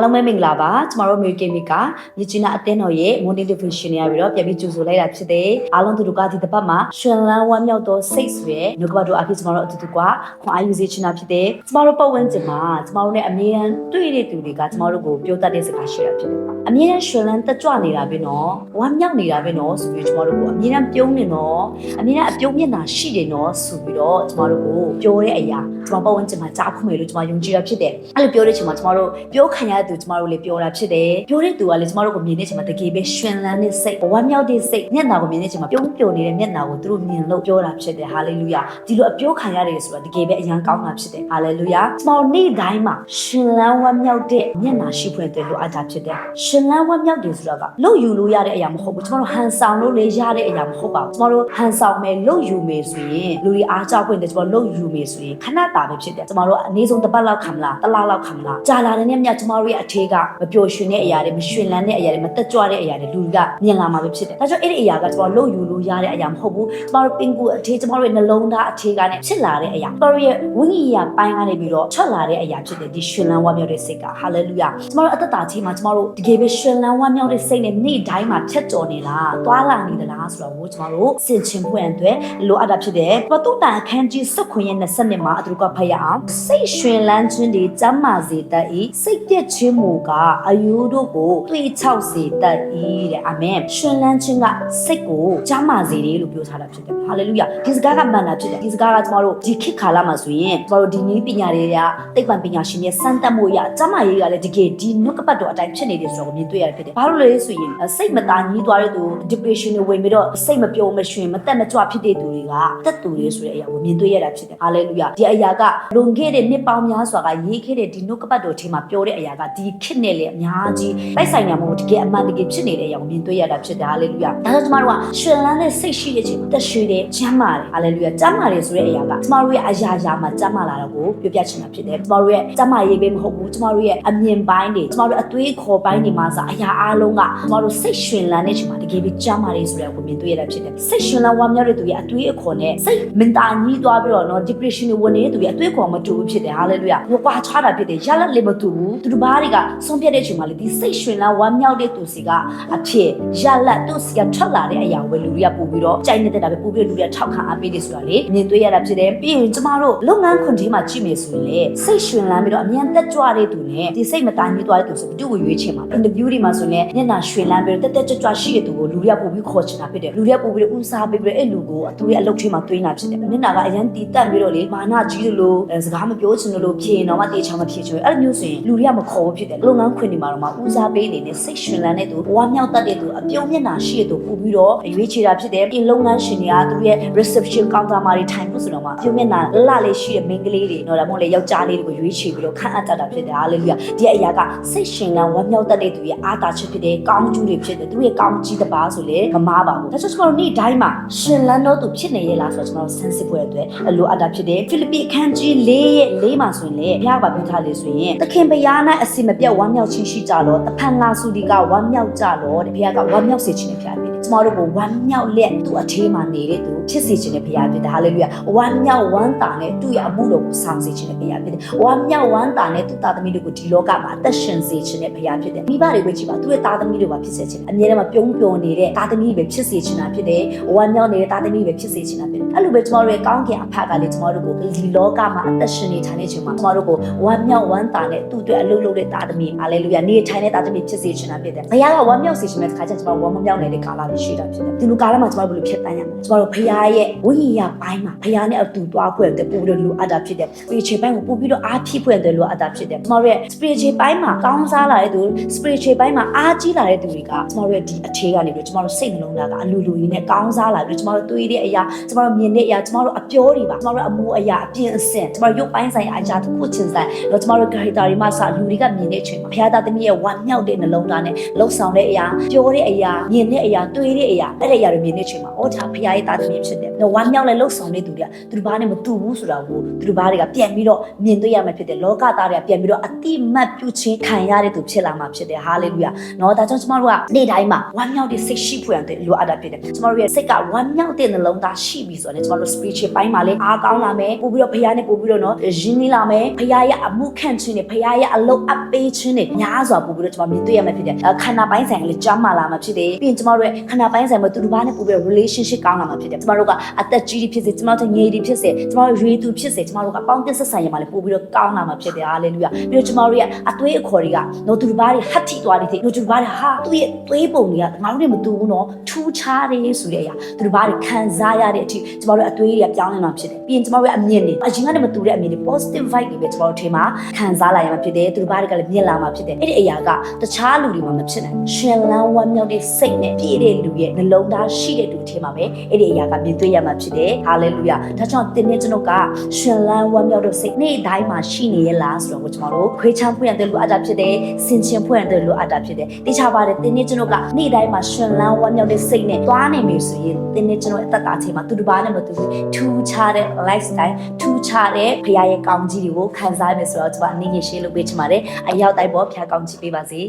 အားလုံးပဲမင်္ဂလာပါကျမတို့ American Mika မြချီနာအတင်းတော်ရဲ့ morning devotion ရပြီးတော့ပြန်ပြီးကြိုဆိုလိုက်တာဖြစ်တယ်အားလုံးသူတို့ကဒီတစ်ပတ်မှာရှင်လန်းဝမ်းမြောက်သောစိတ်ဆိုရဲနှုတ်ကပတ်တော်အဖြစ်ကျမတို့အတူတူကခွန်အားယူစေချင်တာဖြစ်တယ်ကျမတို့ပတ်ဝန်းကျင်မှာကျမတို့ ਨੇ အမြဲတမ်းတွေ့တဲ့သူတွေကကျမတို့ကိုပြောတတ်တဲ့စကားရှိတာဖြစ်တယ်အမြဲတမ်းရှင်လန်းတက်ကြွနေတာပဲနော်ဝမ်းမြောက်နေတာပဲနော်ဆိုပြီးကျမတို့ကိုအမြဲတမ်းပြုံးနေနော်အမြဲတမ်းအပြုံးမျက်နှာရှိတယ်နော်ဆိုပြီးတော့ကျမတို့ကိုပြောတဲ့အရာကျမပတ်ဝန်းကျင်မှာကြားခုမယ်လို့ကျမယုံကြည်တာဖြစ်တယ်အဲ့လိုပြောတဲ့ချိန်မှာကျမတို့ပြောခံရတဲ့သူကျမတို့လည်းပြောတာဖြစ်တယ်ပြောတဲ့သူကလည်းကျမတို့ကိုမြင်တဲ့ချိန်မှာတကယ်ပဲရှင်လန်းတဲ့စိတ်ဝမ်းမြောက်တဲ့စိတ်မျက်နှာကိုမြင်တဲ့ချိန်မှာပြုံးပျော်နေတဲ့မျက်နှာကိုသူတို့မြင်လို့ပြောတာဖြစ်တယ်ဟာလေလုယာဒီလိုအပြောခံရတယ်ဆိုတာတကယ်ပဲအရန်ကောင်းတာဖြစ်တယ်ဟာလေလုယာကျမတို့နေ့တိုင်းမှာရှင်လန်းဝမ်းမြောက်တဲ့မျက်နှာရှိဖွယ်တဲ့လိုအပ်တာဖြစ်တယ်ရှင်လန်းဝမ်းမြောက်တယ်ဆိုတာကလို့ယူလို့ရတဲ့အရာမဟုတ်ဘူးကျမတို့ဟန်ဆောင်လို့လေရတဲ့အရာမဟုတ်ပါဘူးကျမတို့ဟန်ဆောင်မယ်လို့ယူမယ်ဆိုရင်လူတွေအားကြောက်ခွင့်တယ်ကျမတို့လို့ယူမယ်ဆိုရင်ခဏတာပဲဖြစ်တယ်ကျမတို့အနည်းဆုံးတစ်ပတ်လောက်ခံမလားတစ်လလောက်ခံမလားကြာလာတဲ့နေ့မြတ်ကျမတို့ရဲ့အထေးကမပျော်ရွှင်တဲ့အရာတွေမရွှင်လန်းတဲ့အရာတွေမတက်ကြွတဲ့အရာတွေလူတွေကမြင်လာမှာပဲဖြစ်တယ်ဒါကြောင့်အဲ့ဒီအရာကကျမတို့လို့ယူလို့ရတဲ့အရာမဟုတ်ဘူးကျမတို့ပင်ကူအထေးကျမတို့ရဲ့နှလုံးသားအထေးကနဲ့ဖြစ်လာတဲ့အရာကျမတို့ရဲ့ဝိညာဉ်ရပိုင်းကနေပြီးတော့ထွက်လာတဲ့အရာဖြစ်တယ်ဒီရွှင်လန်းဝမ်းမြောက်တဲ့စိတ်ကဟာလေလုယာကျမတို့အသက်တာချင်းမှာကျမတို့တကယ်ပဲရွှင်လန်းဝမ်းမြောက်တဲ့စိတ်နဲ့နေ့တိုင်းမှာဖြတ်ကျော်နေလားသွားလာနေသလားဆိုတော့ကျမတို့စင်ချင်ဖွင့်အတွက်လိုအပ်တာဖြစ်တယ်ပတုတ္တန်အခန်းကြီးစုခွင့်ရဲ့20နှစ်မှာအတူကဖတ်ရအောင်စိတ်ရွှင်လန်းခြင်းတွေကျမ်းမာစေတတ်၏စိတ်ပြည့်ခြင်းမူကအယူတို့ကိုတွေးချောက်စေတတ်၏တဲ့အာမင်ရွှင်လန်းခြင်းကစိတ်ကိုကျမ်းမာစေတယ်လို့ပြောထားတာဖြစ်တယ်ဟာလေလုယာဒီစကားကမှန်တာဖြစ်တယ်ဒီစကားကကျမတို့ဒီခေတ်ကာလမှာဆိုရင်ကျမတို့ဒီနည်းပညာတွေကသိပ္ပံပညာရှင်တွေစမ်းသပ်မှုအရကျမ်းမာရေးကလည်းတကယ်ဒီနှုတ်ကပတ်တော်အတိုင်းဖြစ်နေတယ်ဆိုတော့မြင်တွေ့ရတယ်ဖြစ်တယ်ဘာလို့လဲဆိုရင်စိတ်မသားညှိသွားတဲ့သူ depression တွေဝင်ပြီးတော့စိတ်မပျော်မရွှင်မတက်မကြွဖြစ်တဲ့သူတွေကတက်သူတွေဆိုတဲ့အရာကိုမြင်တွေ့ရတာဖြစ်တယ်ဟာလေလုယာဒီအရာကလွန်ခဲ့တဲ့နှစ်ပေါင်းများစွာကရေးခဲ့တဲ့ဒီနှုတ်ကပတ်တော်ထဲမှာပြောတဲ့အရာကဒီခေတ်နဲ့လည်းအများကြီးတိုက်ဆိုင်ရမှုတကယ်အမှန်တကယ်ဖြစ်နေတဲ့အရာကိုမြင်တွေ့ရတာဖြစ်တယ်ဟာလေလုယာဒါကြောင့်ကျမတို့ကရှင်လန်းတဲ့စိတ်ရှိတဲ့ချိန်မှာတက်ရွှေတဲ့ကျမ်းမာတယ်ဟာလေလုယာကျမ်းမာတယ်ဆိုတဲ့အရာကကျမတို့ရဲ့အရာရာမှာကျမ်းမာလာတော့ကိုပြောပြချင်တာဖြစ်တယ်ကျမတို့ရဲ့ကျမ်းမာရေးပဲမဟုတ်ဘူးကျမတို့ရဲ့အမြင်ပိုင်းတွေကျမတို့အသွေးခေါ်ပိုင်းတွေမှာစအရာအားလုံးကကျမတို့စိတ်ရှင်လန်းတဲ့ချိန်မှာတကယ်ပဲကျမ်းမာတယ်ဆိုတဲ့အကိုမြင်တွေ့ရတာဖြစ်တယ်စိတ်ရှင်လန်းဝမ်းမြောက်တဲ့သူရဲ့အသွေးအခေါ်နဲ့စိတ်မင်တာညှိသွားပြီးတော့နော် depression တွေဝင်နေတဲ့သူရဲ့အသွေးခေါ်မတူဘူးဖြစ်တယ်ဟာလေလုယာဟိုကွာချတာဖြစ်တယ်ရလက်လည်းမတူဘူးသူတို့ဘာတွေကဆုံးဖြတ်တဲ့အချိန်မှာလေဒီစိတ်ရှင်လန်းဝမ်းမြောက်တဲ့သူစီကအဖြစ်ရလက်သူစီကထွက်လာတဲ့အရာကိုလူတွေကပို့ပြီးတော့ကြိုက်နေတဲ့တာပဲပို့ပြီးလူတွေကထောက်ခံအားပေးတယ်ဆိုတာလေမြင်တွေ့ရတာဖြစ်တယ်ပြီးရင်ကျမတို့လုပ်ငန်းခွင်ထဲမှာကြည့်မယ်ဆိုရင်လေစိတ်ရှင်လန်းပြီးတော့အမြန်တက်ကြွတဲ့သူနဲ့ဒီစိတ်မတာညှိသွားတဲ့သူဆိုဘယ်သူ့ကိုရွေးချယ်မှာ interview တွေမှာဆိုရင်မျက်နှာရွှင်လန်းပြီးတော့တက်တက်ကြွကြွရှိတဲ့သူကိုလူတွေကပို့ပြီးခေါ်ချင်တာဖြစ်တယ်လူတွေကပို့ပြီးတော့ဦးစားပေးပြီးတော့အဲ့လူကိုသူရဲ့အလုပ်ထဲမှာသွင်းတာဖြစ်တယ်မျက်နှာကအရန်တီးတက်ပြီးတော့လေမာနကြီးသလိုစကားမပြောချင်လို့ဖြေရင်တော့မှတေချောင်းမဖြေချင်ဘူးအဲ့လိုမျိုးဆိုရင်လူတွေကမခေါ်ဘူးဖြစ်တယ်လုပ်ငန်းခွင်တွေမှာတော့မှဦးစားပေးနေနဲ့စိတ်ရှင်လန်းတဲ့သူဝမ်းမြောက်တတ်တဲ့သူအပြုံးမျက်နှာရှိတဲ့သူပို့ပြီးတော့ရွေးချယ်တာဖြစ်တယ်ပြင်လုပ်ငန်းရှင်တွေကသူရဲ့ reception counter မှာတွေထိုင်ဖို့ဆိုတော့မှပြုံးမျက်နှာလှလေးရှိတဲ့မိန်းကလေးတွေတော့ဒါမှမဟုတ်လေယောက်ျားလေးတွေကိုရွေးချယ်ပြီးတော့ခန့်အပ်တတ်တာဖြစ်တယ်ဟာလေလုယာဒီအရာကစိတ်ရှင်လန်းဝမ်းမြောက်တတ်တဲ့သူရဲ့အားသာချက်ဖြစ်တယ်ကောင်းကျိုးတွေဖြစ်တယ်သူရဲ့ကောင်းကြီးတစ်ပါးဆိုလေမမားပါဘူးဒါကြောင့်ကျွန်တော်တို့နေ့တိုင်းမှာရှင်လန်းတော့သူဖြစ်နေရဲ့လားဆိုတော့ကျွန်တော်ဆန်းစစ်ဖို့အတွက်အလိုအပ်တာဖြစ်တယ်ဖိလိပ္ပိအခန်းကြီး၄ရဲ့၄မှာဆိုရင်လေဘုရားကပြောထားလေဆိုရင်သခင်ဘုရား၌အစီမပြတ်ဝမ်းမြောက်ခြင်းရှိကြလောတဖန်လာစုဒီကဝမ်းမြောက်ကြလောတဲ့ဘုရားကဝမ်းမြောက်စေခြင်းနဲ့ဘုရားဖြစ်တယ်ကျမတို့ကိုဝမ်းမြောက်လက်သူအထေးမှာနေတဲ့သူ ဖြစ်စေခြင်းနဲ့ဘုရားဖြစ်တယ်ဟာလေလုယာဝမ်းမြောက်ဝမ်းသာနဲ့သူ့ရဲ့အမှုတော်ကိုဆောင်စေခြင်းနဲ့ဘုရားဖြစ်တယ်ဝမ်းမြောက်ဝမ်းသာနဲ့သူ့သားသမီးတွေကိုဒီလောကမှာအသက်ရှင်စေခြင်းနဲ့ဘုရားဖြစ်တယ်မိဘတွေပဲကြည့်ပါသူ့ရဲ့သားသမီးတွေပါဖြစ်စေခြင်းအမြဲတမ်းပြုံးပျော်နေတဲ့သားသမီးပဲဖြစ်စေခြင်းတာဖြစ်တယ်ဝမ်းမြောက်နေတဲ့သားသမီးပဲဖြစ်စေခြင်းတာဖြစ်တယ်အဲ့လိုပဲကျမတို့ရဲ့ကောင်းကင်အဖကလည်းကျမတို့ကိုဒီလောကမှာအသက်ရှင်နေထိုင်နေခြင်းမှာကျမတို့ကိုဝမ်းမြောက်ဝမ်းသာနဲ့သူ့အတွက်အလုပ်လုပ်တဲ့သားသမီးဟာလေလုယာနေထိုင်တဲ့သားသမီးဖြစ်စေခြင်းတာဖြစ်တယ်ဘုရားကဝမ်းမြောက်စေခြင်းတဲ့ခါကျကျမတို့ဝမ်းမမြောက်နေတဲ့ကာလတွေရှိတာဖြစ်တယ်ဒီလိုကာလမှာကျမတို့ဘယ်လိုဖြစ်တန်းရမလဲကျမတို့ဘုရားရဲ့ဝိညာဉ်ရပိုင်းမှာဘုရားနဲ့အတူတွားဖွဲ့တဲ့ပို့ပြီးတော့လိုအပ်တာဖြစ်တယ် spiritual ဘိုင်းကိုပို့ပြီးတော့အားဖြစ်ဖွဲ့တဲ့လိုအပ်တာဖြစ်တယ်ကျမတို့ရဲ့ spiritual ဘိုင်းမှာကောင်းစားလာတဲ့သူ spiritual ဘိုင်းမှာအားကြီးလာတဲ့သူတွေကကျမတို့ရဲ့ဒီအခြေကနေပြီးတော့ကျမတို့စိတ်နှလုံးသားကအလူလူရင်းနဲ့ကောင်းစားလာပြီးတော့ကျမတို့တွေးတဲ့အရာကျမတို့မြင်တဲ့အရာကျမတို့အပြောတွေပါကျမတို့အမှုအရာအပြင်အဆင့်ကျမတို့ရုပ်ပိုင်းဆိုင်ရာအရာတစ်ခုချင်းဆိုင်တော့ကျမတို့ character တွေမှာစလူတွေကမြင်တဲ့အချိန်မှာဘုရားသားသမီးရဲ့ဝမ်းမြောက်တဲ့နှလုံးသားနဲ့လှုပ်ဆောင်တဲ့အရာပြောတဲ့အရာမြင်တဲ့အရာတွေးတဲ့အရာအဲ့ဒီအရာတွေမြင်တဲ့အချိန်မှာအော်ဒါဘုရားရဲ့သားသမီးဖြစ်ဖြစ်တယ်။နော်ဝမ်းမြောက်လဲလှုပ်ဆောင်နေသူတွေကသူတို့ဘာနဲ့မတူဘူးဆိုတာကိုသူတို့ဘာတွေကပြန်ပြီးတော့မြင်တွေ့ရမှာဖြစ်တယ်။လောကသားတွေကပြန်ပြီးတော့အတိမတ်ပြုခြင်းခံရတဲ့သူဖြစ်လာမှာဖြစ်တယ်။ဟာလေလုယာ။နော်ဒါကြောင့်ကျမတို့ကနေ့တိုင်းမှာဝမ်းမြောက်တဲ့စိတ်ရှိဖွယ်တဲ့လိုအပ်တာဖြစ်တယ်။ကျမတို့ရဲ့စိတ်ကဝမ်းမြောက်တဲ့နှလုံးသားရှိပြီဆိုတော့ကျမတို့ spiritual ပိုင်းမှာလည်းအားကောင်းလာမယ်။ပို့ပြီးတော့ဘုရားနဲ့ပို့ပြီးတော့နော်ရင်းနှီးလာမယ်။ဘုရားရဲ့အမှုခံခြင်းနဲ့ဘုရားရဲ့အလုပ်အပ်ပေးခြင်းနဲ့များစွာပို့ပြီးတော့ကျမမြင်တွေ့ရမှာဖြစ်တယ်။ခန္ဓာပိုင်းဆိုင်ကလည်းကြားမာလာမှာဖြစ်တယ်။ပြီးရင်ကျမတို့ရဲ့ခန္ဓာပိုင်းဆိုင်မှာသူတို့ဘာနဲ့ပို့ပြီးတော့ relationship ကောင်းလာမှာဖြစ်တယ်။ကျမတို့ကအသက်ကြီးဖြစ်စေကျမတို့ငယ်ဒီဖြစ်စေကျမတို့ရွေးသူဖြစ်စေကျမတို့ကအပေါင်းအသင်းဆက်ဆံရမှာလည်းပို့ပြီးတော့ကောင်းလာမှာဖြစ်တယ်။ဟာလေလုယာ။ပြီးတော့ကျမတို့ရဲ့အသွေးအခေါ်တွေကနော်သူတို့ဘာတွေဟတ်ထိသွားတယ်တဲ့နော်သူတို့ဘာတွေဟာသူ့ရဲ့သွေးပုံတွေကငါတို့နဲ့မတူဘူးနော်ထူးခြားတယ်ဆိုတဲ့အရာသူတို့ဘာတွေခံစားရတဲ့အထိကျမတို့အသွေးတွေကပြောင်းလဲမှာဖြစ်တယ်။ပြီးရင်ကျမတို့ရဲ့အမြင်တွေအရင်ကနေမတူတဲ့အမြင်တွေ positive vibe တွေပဲကျမတို့ထဲမှာခံစားလာရမှာဖြစ်တယ်။သူတို့ဘာတွေကလည်းမြင်လာမှာဖြစ်တယ်။အဲ့ဒီအရာကတခြားလူတွေမှာမဖြစ်နိုင်ဘူး။ရှင်လန်းဝမ်းမြောက်တဲ့စိတ်နဲ့ပြည့်တဲ့လူရဲ့နှလုံးသားရှိတဲ့လူထဲမှာပဲအဲ့ဒီအရာကမြင်တွေ့ရမှာဖြစ်တယ်။ဟာလေလုယာ။ဒါကြောင့်တင်းနဲ့ကျွန်တော်ကရှင်လန်းဝမ်းမြောက်တဲ့စိတ်နေ့တိုင်းမှာရှိနေရလားဆိုတော့ကိုကျမတို့ခွေးချမ်းဖွင့်ရတဲ့လူအပ်တာဖြစ်တယ်။စင်ချင်ဖွင့်ရတဲ့လူအပ်တာဖြစ်တယ်။တေချာပါတယ်တင်းနဲ့ကျွန်တော်ကနေ့တိုင်းမှာရှင်လန်းဝမ်းမြောက်တဲ့စိတ်နဲ့သွားနေပြီဆိုရင်တင်းနဲ့ကျွန်တော်အသက်တာချိန်မှာသူတစ်ပါးနဲ့မတူဘူးထူးခြားတဲ့ lifestyle ထူးခြားတဲ့ဖခင်ရဲ့ကောင်းကြီးတွေကိုခံစားရမယ်ဆိုတော့ကျွန်မအနေနဲ့ရှင်းလုပ်ပေးချင်ပါတယ်။အရောက်တိုင်းပေါ်ဖခင်ကောင်းကြီးပေးပါစေ။